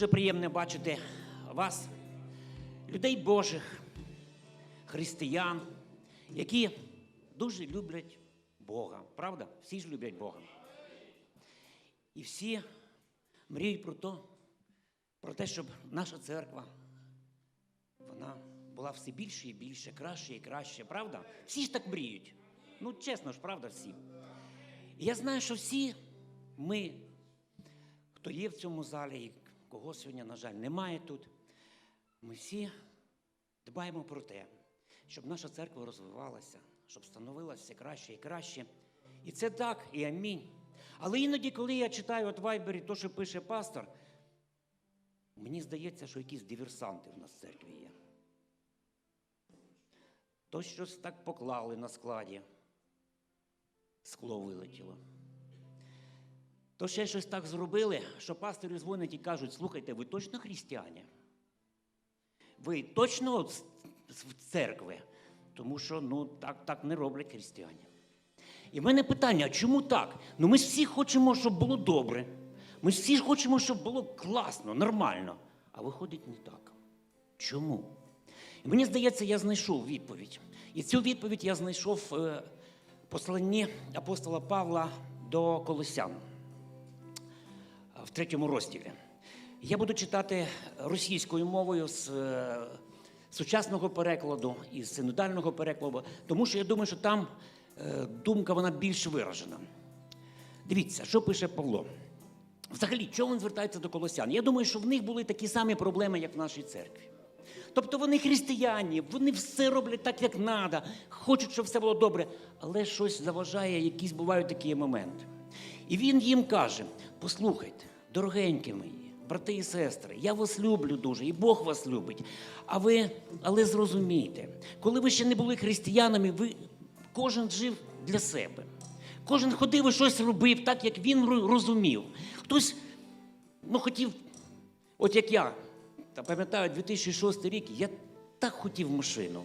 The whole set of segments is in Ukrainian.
Дуже приємно бачити вас, людей Божих, християн, які дуже люблять Бога. Правда? Всі ж люблять Бога. І всі мріють про те, про те, щоб наша церква вона була все більше і більше, краще і краще. Правда? Всі ж так мріють. Ну, чесно ж, правда, всі. Я знаю, що всі ми, хто є в цьому залі, кого сьогодні, на жаль, немає тут, ми всі дбаємо про те, щоб наша церква розвивалася, щоб становилася все краще і краще. І це так, і амінь. Але іноді, коли я читаю от Вайбері те, що пише пастор, мені здається, що якісь диверсанти в нас в церкві є. То щось так поклали на складі, скло вилетіло. То ще щось так зробили, що пастори дзвонять і кажуть, слухайте, ви точно християни? Ви точно з церкви? Тому що ну, так, так не роблять християни. І в мене питання, чому так? Ну ми всі хочемо, щоб було добре. Ми всі хочемо, щоб було класно, нормально. А виходить не так. Чому? І мені здається, я знайшов відповідь. І цю відповідь я знайшов е, в посланні апостола Павла до Колосян е, в третьому розділі. Я буду читати російською мовою з е, сучасного перекладу і з синодального перекладу, тому що я думаю, що там е, думка вона більш виражена. Дивіться, що пише Павло. Взагалі, чого він звертається до колосян? Я думаю, що в них були такі самі проблеми, як в нашій церкві. Тобто вони християні, вони все роблять так, як треба, хочуть, щоб все було добре, але щось заважає, якісь бувають такі моменти. І він їм каже: послухайте, дорогенькі мої, брати і сестри, я вас люблю дуже, і Бог вас любить. А ви, але зрозумійте, коли ви ще не були християнами, ви кожен жив для себе. Кожен ходив і щось робив так, як він розумів. Хтось ну, хотів, от як я, та пам'ятаю, 2006 рік, я так хотів машину.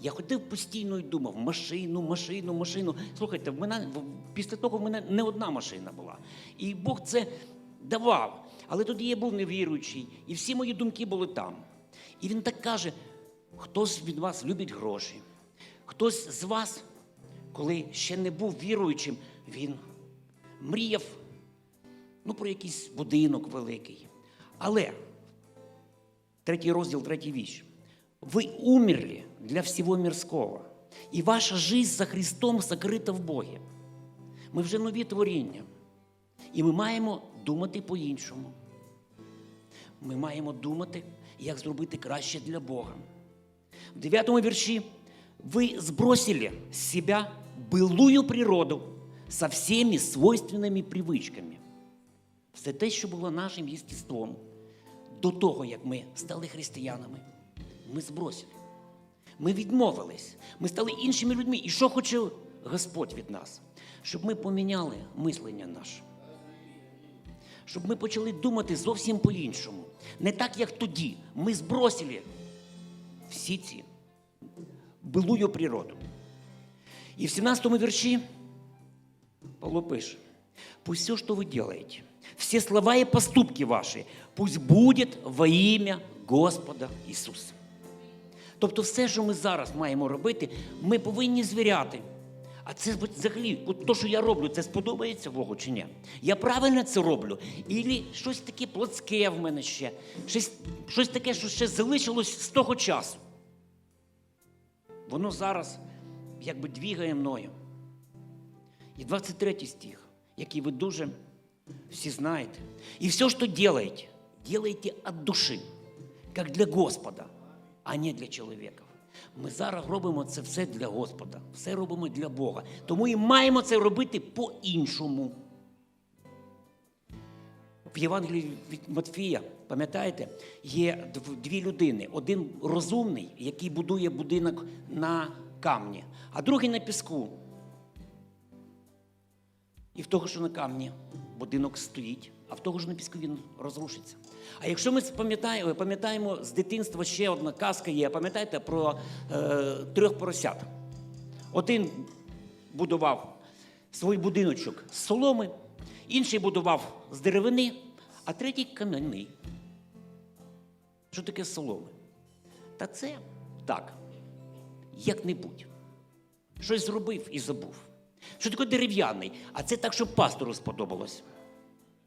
Я ходив постійно і думав, машину, машину, машину. Слухайте, в мене після того в мене не одна машина була. І Бог це давав. Але тоді я був невіруючий, і всі мої думки були там. І він так каже: хтось від вас любить гроші, хтось з вас, коли ще не був віруючим, він мріяв ну, про якийсь будинок великий. Але третій розділ, третій віч. Вы умерли для всего мирского, і ваша жизнь за Христом сокрита в Богі. Ми вже нові творіння. І ми маємо думати по-іншому. Ми маємо думати, як зробити краще для Бога. В 9 вірші ви сбросили з себя былую природу со всеми свойственними привичками. Все те, що було нашим єстеством до того, як ми стали християнами, ми збросили. Ми відмовились, ми стали іншими людьми. І що хоче Господь від нас? Щоб ми поміняли мислення наше. Щоб ми почали думати зовсім по-іншому. Не так, як тоді. Ми збросили всі ці былую природу. І в 17 вірші Павло пише, пусть все, что вы делаете, все слова и поступки ваши, пусть будет во ім'я Господа Ісуса. Тобто все, що ми зараз маємо робити, ми повинні звіряти. А це взагалі, от то, що я роблю, це сподобається Богу чи ні? Я правильно це роблю? Ілі щось таке плотське в мене ще, щось, щось таке, що ще залишилось з того часу. Воно зараз якби двігає мною. І 23 стих, який ви дуже всі знаєте. І все, що делаете, делайте від душі, як для Господа, а не для чоловіка. Ми зараз робимо це все для Господа, все робимо для Бога. Тому і маємо це робити по-іншому. В Євангелії від Матфія, пам'ятаєте, є дві людини: один розумний, який будує будинок на камні, а другий на піску. І в того, що на камні будинок стоїть, а в того, що на піску він розрушиться. А якщо ми пам'ятаємо, пам'ятаємо з дитинства ще одна казка є, пам'ятаєте про е, трьох поросят. Один будував свій будиночок з соломи, інший будував з деревини, а третій кам'яний. Що таке соломи? Та це так, як-небудь. Щось зробив і забув. Що таке дерев'яний? А це так, щоб пастору сподобалось.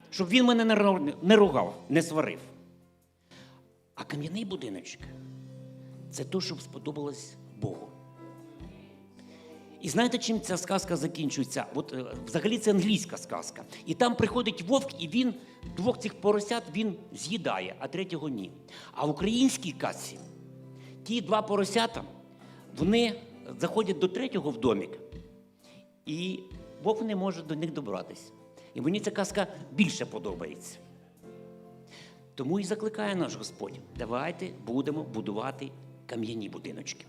Щоб він мене не ругав, не сварив. А кам'яний будиночок це то, щоб сподобалось Богу. І знаєте, чим ця сказка закінчується? От е, взагалі це англійська сказка. І там приходить вовк, і він двох цих поросят він з'їдає, а третього ні. А в українській казці ті два поросята, вони заходять до третього в домик, і вовк не може до них добратися. І мені ця казка більше подобається. Тому і закликає наш Господь: давайте будемо будувати кам'яні будиночки.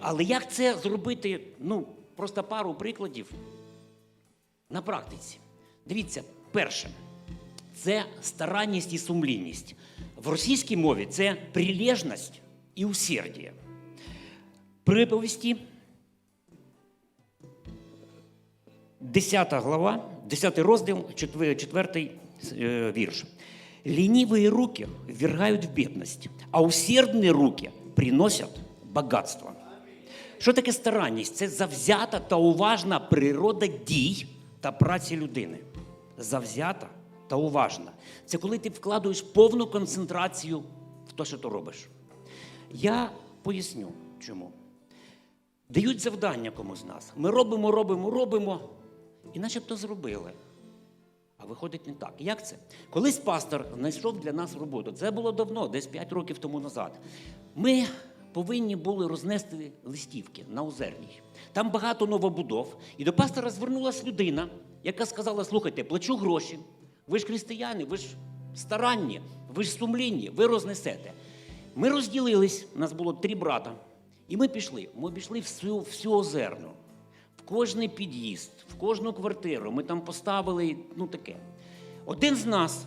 Але як це зробити? Ну, просто пару прикладів на практиці. Дивіться, перше, це старанність і сумлінність. В російській мові це прилежність і усердие. Приповісті, 10 глава, 10 розділ, 4 вірш. Ленивые руки ввергают в бедность, а усердные руки приносять багатство. Що таке старанність? Це завзята та уважна природа дій та праці людини. Завзята та уважна. Це коли ти вкладуєш повну концентрацію в те, що ти робиш. Я поясню, чому. Дають завдання комусь з нас. Ми робимо, робимо, робимо, і начебто зробили. А виходить не так. Як це? Колись пастор знайшов для нас роботу. Це було давно, десь 5 років тому назад. Ми повинні були рознести листівки на Озерній. Там багато новобудов. І до пастора звернулася людина, яка сказала: слухайте, плачу гроші. Ви ж християни, ви ж старанні, ви ж сумлінні, ви рознесете. Ми розділились, нас було три брата, і ми пішли. Ми обійшли всю, всю озерну в кожний під'їзд, в кожну квартиру. Ми там поставили, ну таке. Один з нас,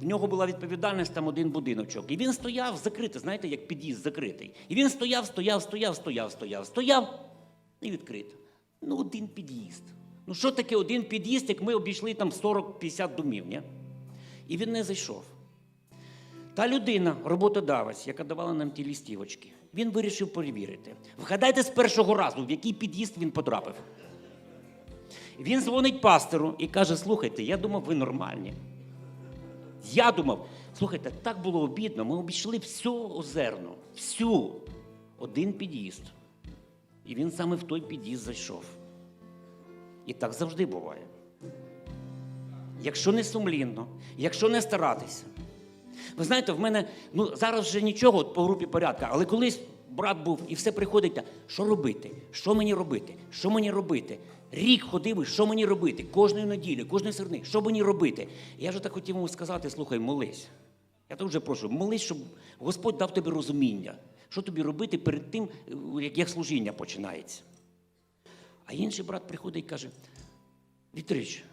в нього була відповідальність там один будиночок. І він стояв закритий, знаєте, як під'їзд закритий. І він стояв, стояв, стояв, стояв, стояв, стояв і відкрито. Ну, один під'їзд. Ну, що таке один під'їзд, як ми обійшли там 40-50 домів, ні? І він не зайшов. Та людина, роботодавець, яка давала нам ті лістівочки, він вирішив перевірити. Вгадайте з першого разу, в який під'їзд він потрапив. Він дзвонить пастору і каже: слухайте, я думав, ви нормальні. Я думав, слухайте, так було обідно. Ми обійшли всю озерну, всю, один під'їзд. І він саме в той під'їзд зайшов. І так завжди буває. Якщо не сумлінно, якщо не старатися. Ви знаєте, в мене ну зараз вже нічого от по групі порядка, але колись брат був і все приходить, що робити? Що мені робити? Що мені робити? Рік ходив, що мені робити? Кожної неділі, кожної серни, що мені робити? Я вже так хотів йому сказати: слухай, молись. Я дуже прошу, молись, щоб Господь дав тобі розуміння, що тобі робити перед тим, як служіння починається. А інший брат приходить і каже: Вітрич,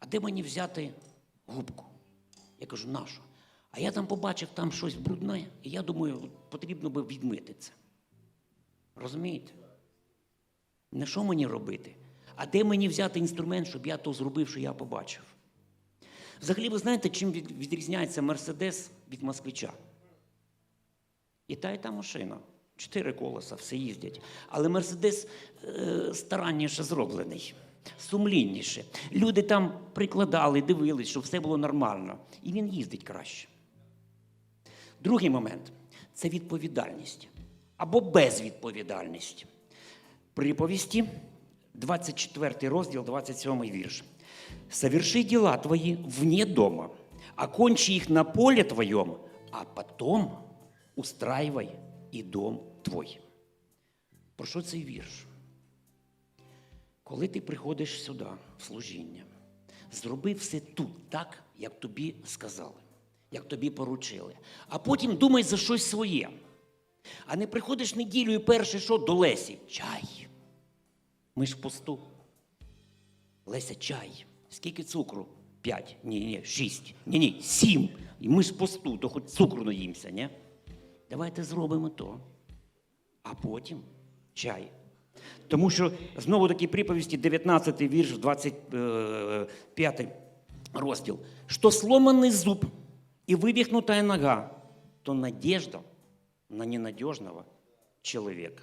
а де мені взяти губку? Я кажу, нашу. А я там побачив там щось брудне, і я думаю, потрібно би відмити це. Розумієте? Не що мені робити? А де мені взяти інструмент, щоб я то зробив, що я побачив? Взагалі, ви знаєте, чим відрізняється Мерседес від москвича? І та, і та машина. Чотири колеса, все їздять. Але Мерседес е, старанніше зроблений, сумлінніше. Люди там прикладали, дивились, щоб все було нормально. І він їздить краще. Другий момент це відповідальність або безвідповідальність. Приповісті, 24 розділ, 27 вірш. «Соверши дела твои вне дома, окончи их на поле твоем, а потом устраивай і дом твой. Про що цей вірш? Коли ти приходиш сюди, в служіння, зроби все тут так, як тобі сказали, як тобі поручили. А потім думай за щось своє. А не приходиш неділю і перше, що до Лесі? Чай. Ми ж в посту. Леся, чай. Скільки цукру? П'ять. Ні, ні, шість. Ні, ні, сім. І ми ж в посту, то хоч цукру наїмся, ні? Давайте зробимо то. А потім чай. Тому що знову такі приповісті, 19 вірш, 25 розділ. Що сломаний зуб і вивихнутая нога, то надежда на ненадежного чоловіка.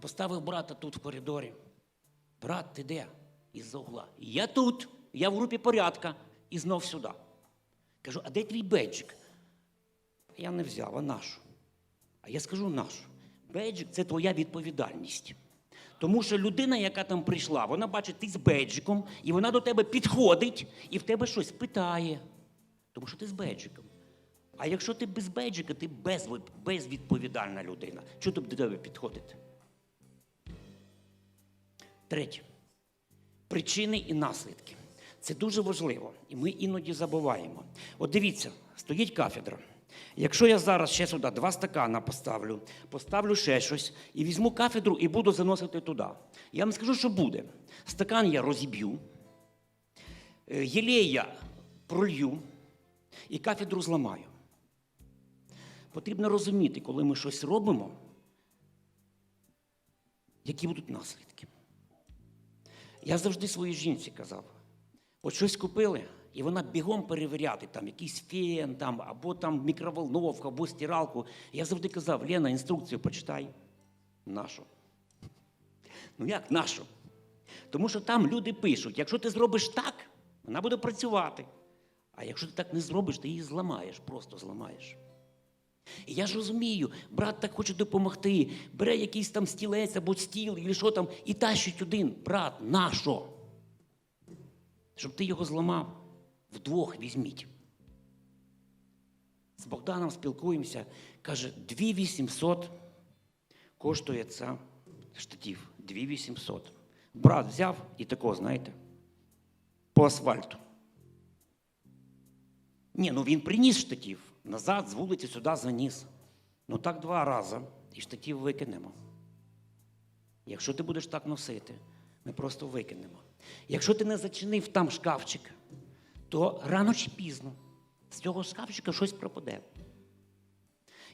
Поставив брата тут в коридорі. Брат, ти де? Із-за угла. Я тут, я в групі порядка і знов сюди. Кажу, а де твій бейджик? Я не взяв, а нашу. А я скажу нашу. Бейджик це твоя відповідальність. Тому що людина, яка там прийшла, вона бачить ти з бейджиком, і вона до тебе підходить і в тебе щось питає. Тому що ти з бейджиком. А якщо ти без бейджика, ти без, безвідповідальна людина. Чого до тебе підходити? Третє. Причини і наслідки. Це дуже важливо, і ми іноді забуваємо. От дивіться, стоїть кафедра. Якщо я зараз ще сюди два стакана поставлю, поставлю ще щось і візьму кафедру і буду заносити туди. Я вам скажу, що буде. Стакан я розіб'ю, е, єлей я пролью і кафедру зламаю. Потрібно розуміти, коли ми щось робимо, які будуть наслідки. Я завжди своїй жінці казав: от щось купили, і вона бігом перевіряти, там якийсь фен, там, або там мікроволновку, або стиралку. Я завжди казав, Лена, інструкцію почитай. Нашу. Ну як нашу? Тому що там люди пишуть, якщо ти зробиш так, вона буде працювати. А якщо ти так не зробиш, ти її зламаєш, просто зламаєш. І я ж розумію, брат так хоче допомогти, бере якийсь там стілець або стіл, і що там, і тащить один. Брат, нащо? Щоб ти його зламав, вдвох візьміть. З Богданом спілкуємося, каже, 2800 коштує ця штатів. 2800. Брат взяв і такого, знаєте, по асфальту. Ні, ну він приніс штатів. Назад з вулиці сюди заніс. Ну так два рази і штатів викинемо. Якщо ти будеш так носити, ми просто викинемо. Якщо ти не зачинив там шкафчик, то рано чи пізно з цього шкафчика щось пропаде.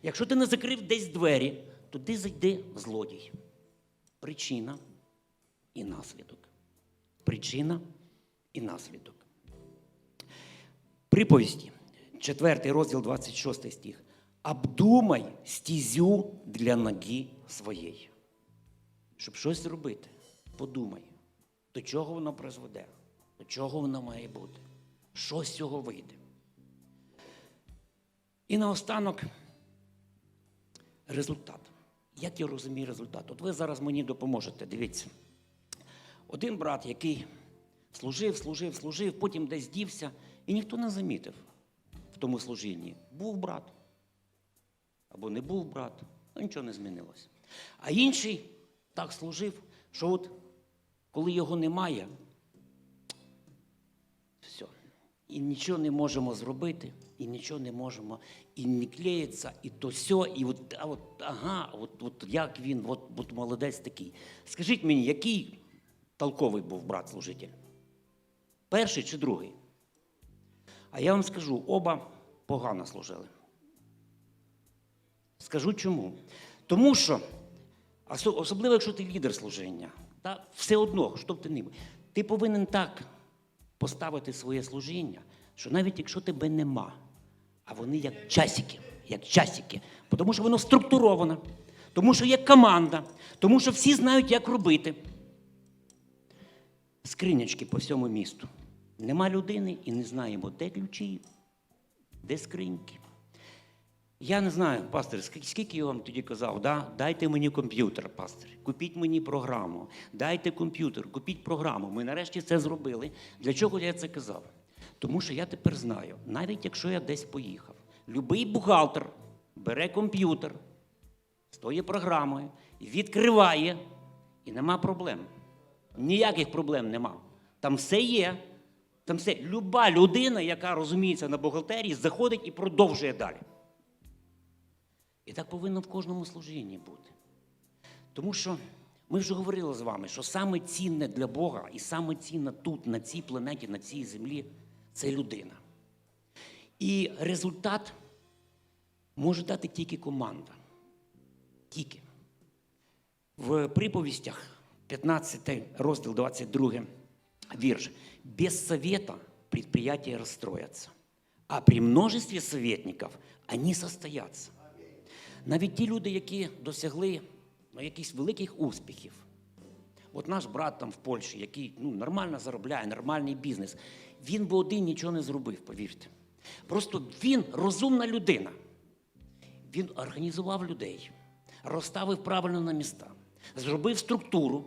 Якщо ти не закрив десь двері, туди зайде злодій. Причина і наслідок. Причина і наслідок. Приповісті, 4 розділ 26 стих. Обдумай стізю для ноги своєї. Щоб щось зробити, подумай, до чого воно призведе, до чого воно має бути, що з цього вийде. І наостанок результат. Як я розумію результат? От ви зараз мені допоможете, дивіться. Один брат, який служив, служив, служив, потім десь дівся, і ніхто не замітив в тому служінні. Був брат. Або не був брат, ну нічого не змінилося. А інший так служив, що от коли його немає, все. І нічого не можемо зробити, і нічого не можемо, і не клеїться, і то все, і от, а от ага, от, от як він, от, от молодець такий. Скажіть мені, який толковий був брат служитель? Перший чи другий? А я вам скажу, оба погано служили. Скажу чому. Тому що, особливо якщо ти лідер служіння, та все одно, що б ти не був, ти повинен так поставити своє служіння, що навіть якщо тебе нема, а вони як часики, як часики, тому що воно структуровано, тому що є команда, тому що всі знають, як робити. Скринячки по всьому місту. Нема людини і не знаємо, де ключі, де скриньки. Я не знаю, пастор, скільки, я вам тоді казав, да? дайте мені комп'ютер, пастор, купіть мені програму, дайте комп'ютер, купіть програму. Ми нарешті це зробили. Для чого я це казав? Тому що я тепер знаю, навіть якщо я десь поїхав, любий бухгалтер бере комп'ютер з тою програмою, відкриває, і нема проблем. Ніяких проблем нема. Там все є. Там все. Люба людина, яка розуміється на бухгалтерії, заходить і продовжує далі. І так повинно в кожному служінні бути. Тому що ми вже говорили з вами, що саме цінне для Бога і саме цінне тут, на цій планеті, на цій землі це людина. І результат може дати тільки команда. Тільки. В приповістях, 15 розділ, 22 вірш. Без совета предприятия расстроятся, а при множестве советников вони состояться. Навіть ті люди, які досягли ну, якихось великих успіхів. От наш брат там в Польщі, який ну, нормально заробляє, нормальний бізнес, він би один нічого не зробив, повірте. Просто він розумна людина. Він організував людей, розставив правильно на міста, зробив структуру.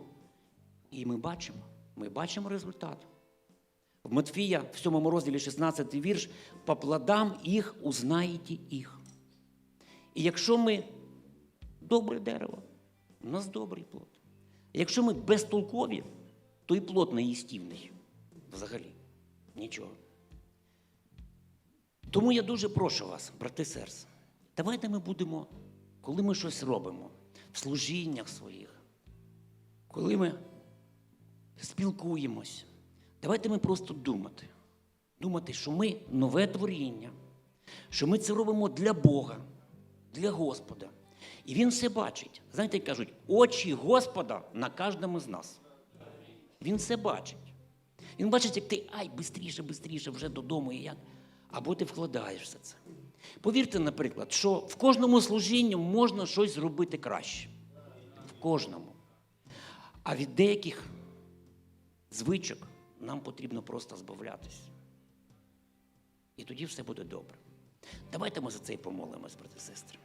І ми бачимо, ми бачимо результат. В Матфія, в 7 розділі 16 вірш, по плодам їх узнаєте їх. І якщо ми добре дерево, у нас добрий плод. Якщо ми безтолкові, то і плод не їстівний. Взагалі. Нічого. Тому я дуже прошу вас, брати серце, давайте ми будемо, коли ми щось робимо в служіннях своїх, коли ми спілкуємось, давайте ми просто думати. Думати, що ми нове творіння, що ми це робимо для Бога, для Господа. І Він все бачить. Знаєте, як кажуть, очі Господа на кожному з нас. Він все бачить. Він бачить, як ти ай, бистріше, бистріше, вже додому і як. Або ти вкладаєш все це. Повірте, наприклад, що в кожному служінні можна щось зробити краще. В кожному. А від деяких звичок нам потрібно просто збавлятись. І тоді все буде добре. Давайте ми за це і помолимось, брати сестри.